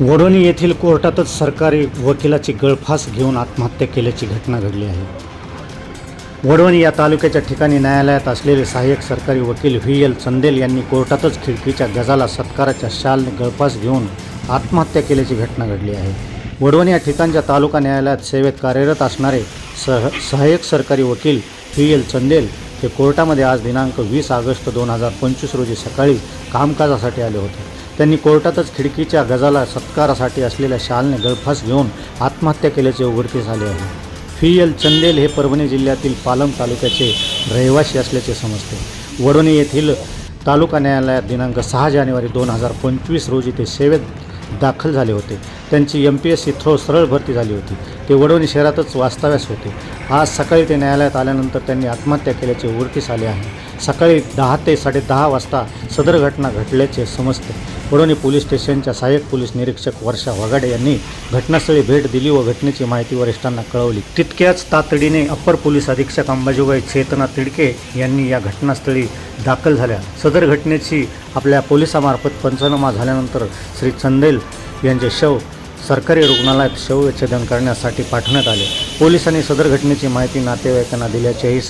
वडोणी येथील कोर्टातच सरकारी वकिलाची गळफास घेऊन आत्महत्या केल्याची घटना घडली आहे. वडवणी या तालुक्याच्या ठिकाणी न्यायालयात असलेले सहाय्यक सरकारी वकील व्ही. एल. चंदेल यांनी कोर्टातच खिडकीच्या गजाला सत्काराच्या शालने गळफास घेऊन आत्महत्या केल्याची घटना घडली आहे. वडवणी या ठिकाणच्या तालुका न्यायालयात सेवेत कार्यरत असणारे सह सहाय्यक सरकारी वकील व्ही. एल. चंदेल हे कोर्टामध्ये आज दिनांक वीस ऑगस्ट दोन हजार पंचवीस रोजी सकाळी कामकाजासाठी आले होते. त्यांनी कोर्टातच खिडकीच्या गजाला सत्कारासाठी असलेल्या शालने गळफास घेऊन आत्महत्या केल्याचे उघडकीस आले आहे. फी एल चंदेल हे परभणी जिल्ह्यातील पालम तालुक्याचे रहिवासी असल्याचे समजते. वडोणी येथील तालुका न्यायालयात दिनांक सहा जानेवारी दोन हजार पंचवीस रोजी ते सेवेत दाखल झाले होते. त्यांची M P S C through सरळ भरती झाली होती. ते वडवणी शहरातच वास्तव्यास होते. आज सकाळी ते न्यायालयात आल्यानंतर त्यांनी आत्महत्या केल्याचे उघडकीस आले आहे. सकाळी दहा ते साडेदहा वाजता सदर घटना घडल्याचे समजते. वडवणी पोलीस स्टेशनच्या सहाय्यक पोलीस निरीक्षक वर्षा वाघाडे यांनी घटनास्थळी भेट दिली व घटनेची माहिती वरिष्ठांना कळवली. तितक्याच तातडीने अप्पर पोलीस अधीक्षक अंबाजोगाई चेतना तिडके यांनी या घटनास्थळी दाखल झाल्या. सदर घटनेची आपल्या पोलिसामार्फत पंचनामा झाल्यानंतर श्री चंदेल यांचे शव सरकारी रुग्णालयात शवविच्छेदन करण्यासाठी पाठवण्यात आले. पोलिसांनी सदर घटनेची माहिती नातेवाईकांना दिल्याचेही